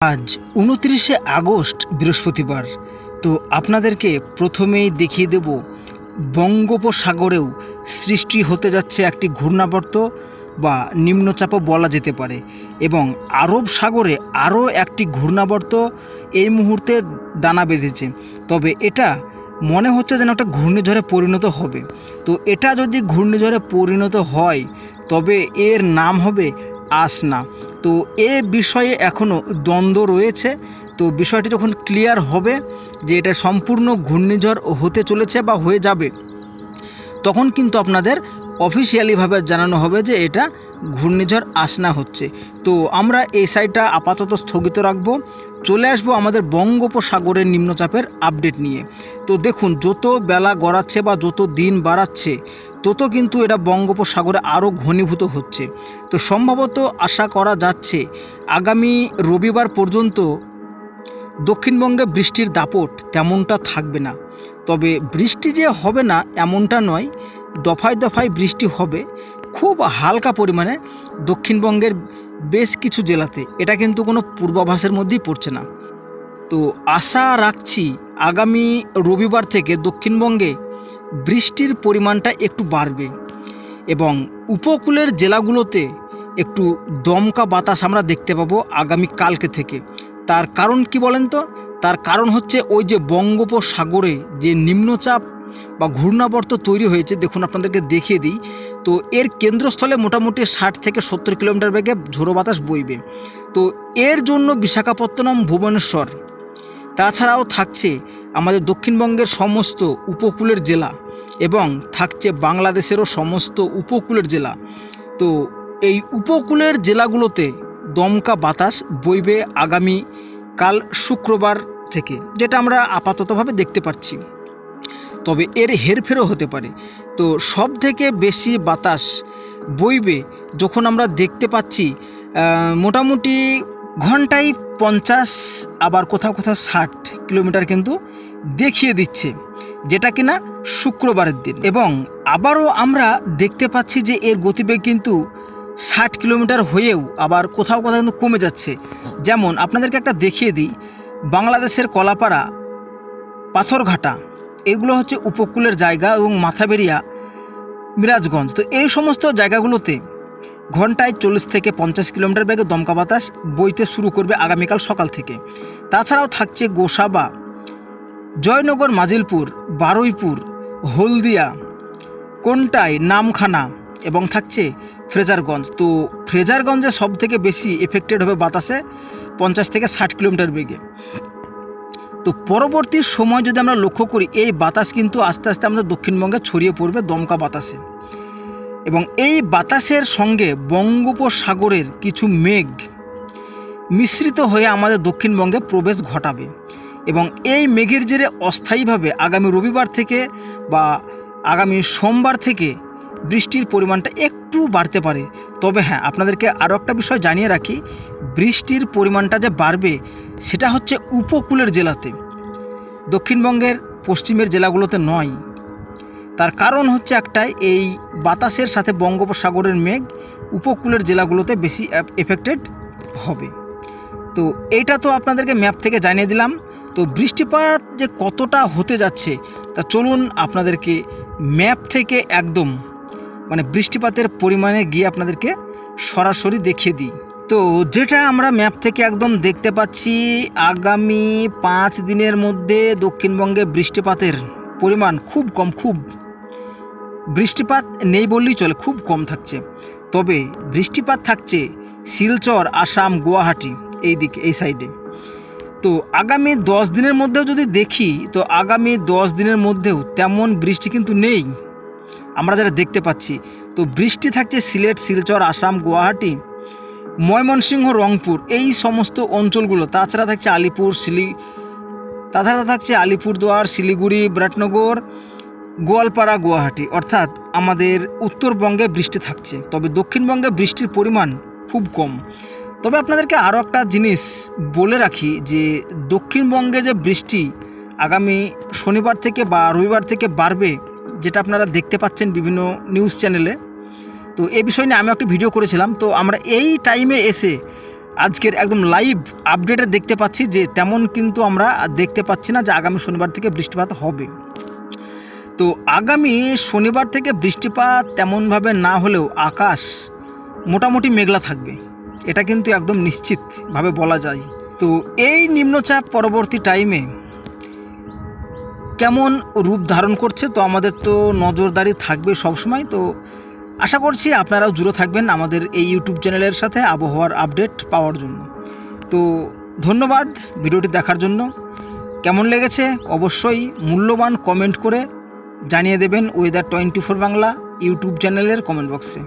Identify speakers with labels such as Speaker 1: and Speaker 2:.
Speaker 1: আজ উনত্রিশে আগস্ট, বৃহস্পতিবার। তো আপনাদেরকে প্রথমেই দেখিয়ে দেব, বঙ্গোপসাগরেও সৃষ্টি হতে যাচ্ছে একটি ঘূর্ণাবর্ত বা নিম্নচাপও বলা যেতে পারে এবং আরব সাগরে আরও একটি ঘূর্ণাবর্ত এই মুহূর্তে দানা বেঁধেছে। তবে এটা মনে হচ্ছে যেন একটা ঘূর্ণিঝড়ে পরিণত হবে। তো এটা যদি ঘূর্ণিঝড়ে পরিণত হয়, তবে এর নাম হবে আসনা। তো এ বিষয়ে এখনও দ্বন্দ্ব রয়েছে। তো বিষয়টি যখন ক্লিয়ার হবে যে এটা সম্পূর্ণ ঘূর্ণিঝড় হতে চলেছে বা হয়ে যাবে, তখন কিন্তু আপনাদের অফিসিয়ালিভাবে জানানো হবে যে এটা ঘূর্ণিঝড় আসনা হচ্ছে। তো আমরা এই সাইডটা আপাতত স্থগিত রাখব। চলে আসব আমাদের বঙ্গোপসাগরের নিম্নচাপের আপডেট নিয়ে। তো দেখুন, যত বেলা গড়াচ্ছে বা যত দিন বাড়াচ্ছে তত কিন্তু এটা বঙ্গোপসাগরে আরও ঘনীভূত হচ্ছে। তো সম্ভবত আশা করা যাচ্ছে, আগামী রবিবার পর্যন্ত দক্ষিণবঙ্গে বৃষ্টির দাপট তেমনটা থাকবে না। তবে বৃষ্টি যে হবে না এমনটা নয়, দফায় দফায় বৃষ্টি হবে, খুব হালকা পরিমাণে দক্ষিণবঙ্গের বেশ কিছু জেলাতে। এটা কিন্তু কোনো পূর্বাভাসের মধ্যেই পড়ছে না। তো আশা রাখছি আগামী রবিবার থেকে দক্ষিণবঙ্গে বৃষ্টির পরিমাণটা একটু বাড়বে এবং উপকূলের জেলাগুলোতে একটু দমকা বাতাস আমরা দেখতে পাবো আগামী কালকে থেকে। তার কারণ কি বলেন তো? তার কারণ হচ্ছে ওই যে বঙ্গোপসাগরে যে নিম্নচাপ বা ঘূর্ণাবর্ত তৈরি হয়েছে, দেখুন আপনাদেরকে দেখিয়ে দিই। তো এর কেন্দ্রস্থলে মোটামুটি ষাট থেকে সত্তর কিলোমিটার বেগে ঝোড়ো বাতাস বইবে। তো এর জন্য বিশাখাপত্তনম, ভুবনেশ্বর, তাছাড়াও থাকছে আমাদের দক্ষিণবঙ্গের সমস্ত উপকূলের জেলা এবং থাকছে বাংলাদেশেরও সমস্ত উপকূলের জেলা। তো এই উপকূলের জেলাগুলোতে দমকা বাতাস বইবে আগামী কাল শুক্রবার থেকে, যেটা আমরা আপাততভাবে দেখতে পাচ্ছি। তবে এর হেরফেরও হতে পারে। তো সব থেকে বেশি বাতাস বইবে যখন আমরা দেখতে পাচ্ছি মোটামুটি ঘন্টায় পঞ্চাশ, আবার কোথাও কোথাও ষাট কিলোমিটার কিন্তু দেখিয়ে দিচ্ছে, যেটা কিনা শুক্রবারের দিন। এবং আবারও আমরা দেখতে পাচ্ছি যে এর গতিবেগ কিন্তু ষাট কিলোমিটার হয়েও আবার কোথাও কোথাও কিন্তু কমে যাচ্ছে। যেমন আপনাদেরকে একটা দেখিয়ে দিই, বাংলাদেশের কলাপাড়া, পাথরঘাটা, এগুলো হচ্ছে উপকূলের জায়গা এবং মাথাবেরিয়া, মিরাজগঞ্জ। তো এই সমস্ত জায়গাগুলোতে ঘন্টায় চল্লিশ থেকে পঞ্চাশ কিলোমিটার বেগে দমকা বাতাস বইতে শুরু করবে আগামীকাল সকাল থেকে। তাছাড়াও থাকছে গোসাবা জয়নগর মাজিলপুর, বারুইপুর, হলদিয়া, কোনটাই নামখানা এবং থাকছে ফ্রেজারগঞ্জ। তো ফ্রেজারগঞ্জে সব থেকে বেশি এফেক্টেড হবে বাতাসে পঞ্চাশ থেকে ষাট কিলোমিটার বেগে। তো পরবর্তী সময় যদি আমরা লক্ষ্য করি, এই বাতাস কিন্তু আস্তে আস্তে আমাদের দক্ষিণবঙ্গে ছড়িয়ে পড়বে দমকা বাতাসে। এবং এই বাতাসের সঙ্গে বঙ্গোপসাগরের কিছু মেঘ মিশ্রিত হয়ে আমাদের দক্ষিণবঙ্গে প্রবেশ ঘটাবে। এবং এই মেঘের জেরে অস্থায়ীভাবে আগামী রবিবার থেকে বা আগামী সোমবার থেকে বৃষ্টির পরিমাণটা একটু বাড়তে পারে। তবে হ্যাঁ আপনাদেরকে আরও একটা বিষয় জানিয়ে রাখি, বৃষ্টির পরিমাণটা যে বাড়বে সেটা হচ্ছে উপকূলের জেলাতে। দক্ষিণবঙ্গের পশ্চিমের জেলাগুলোতে নয়। তার কারণ হচ্ছে একটাই, এই বাতাসের সাথে বঙ্গোপসাগরের মেঘ উপকূলের জেলাগুলোতে বেশি এফেক্টেড হবে। তো এইটা তো আপনাদেরকে ম্যাপ থেকে জানিয়ে দিলাম। তো বৃষ্টিপাত যে কতটা হতে যাচ্ছে, তা চলুন আপনাদেরকে ম্যাপ থেকে একদম মানে বৃষ্টিপাতের পরিমাণে গিয়ে আপনাদেরকে সরাসরি দেখিয়ে দিই। তো যেটা আমরা ম্যাপ থেকে একদম দেখতে পাচ্ছি, আগামী পাঁচ দিনের মধ্যে দক্ষিণবঙ্গে বৃষ্টিপাতের পরিমাণ খুব কম, খুব বৃষ্টিপাত নেই বললেই চলে, খুব কম থাকছে। তবে বৃষ্টিপাত থাকছে শিলচর, আসাম, গুয়াহাটি, এই দিকে, এই সাইডে তো আগামী দশ দিনের মধ্যেও যদি দেখি, তো আগামী দশ দিনের মধ্যেও তেমন বৃষ্টি কিন্তু নেই। আমরা যারা দেখতে পাচ্ছি, তো বৃষ্টি থাকছে সিলেট, শিলচর, আসাম, গুয়াহাটি, ময়মনসিংহ, রংপুর, এই সমস্ত অঞ্চলগুলো। তাছাড়া থাকছে আলিপুর, শিলি, তাছাড়া থাকছে আলিপুরদুয়ার, শিলিগুড়ি, বিরাটনগর, গোয়ালপাড়া, গুয়াহাটি। অর্থাৎ আমাদের উত্তরবঙ্গে বৃষ্টি থাকছে, তবে দক্ষিণবঙ্গে বৃষ্টির পরিমাণ খুব কম। তবে আপনাদেরকে আরও একটা জিনিস বলে রাখি যে দক্ষিণবঙ্গে যে বৃষ্টি আগামী শনিবার থেকে বা রবিবার থেকে বাড়বে, যেটা আপনারা দেখতে পাচ্ছেন বিভিন্ন নিউজ চ্যানেলে। তো এ বিষয় নিয়ে আমি একটা ভিডিও করেছিলাম। তো আমরা এই টাইমে এসে আজকের একদম লাইভ আপডেটে দেখতে পাচ্ছি যে তেমন কিন্তু আমরা দেখতে পাচ্ছি না যে আগামী শনিবার থেকে বৃষ্টিপাত হবে। তো আগামী শনিবার থেকে বৃষ্টিপাত তেমনভাবে না হলেও আকাশ মোটামুটি মেঘলা থাকবে। এটা কিন্তু একদম নিশ্চিতভাবে বলা যায়। তো এই নিম্নচাপ পরবর্তী টাইমে কেমন রূপ ধারণ করছে? তো আমাদের তো নজরদারি থাকবে সবসময়। তো আশা করছি আপনারাও জুড়ে থাকবেন আমাদের এই ইউটিউব চ্যানেলের সাথে আবহাওয়ার আপডেট পাওয়ার জন্য। তো ধন্যবাদ ভিডিওটি দেখার জন্য। কেমন লেগেছে? অবশ্যই মূল্যবান কমেন্ট করে জানিয়ে দেবেন weather twenty four Bangla YouTube চ্যানেলের কমেন্ট বক্সে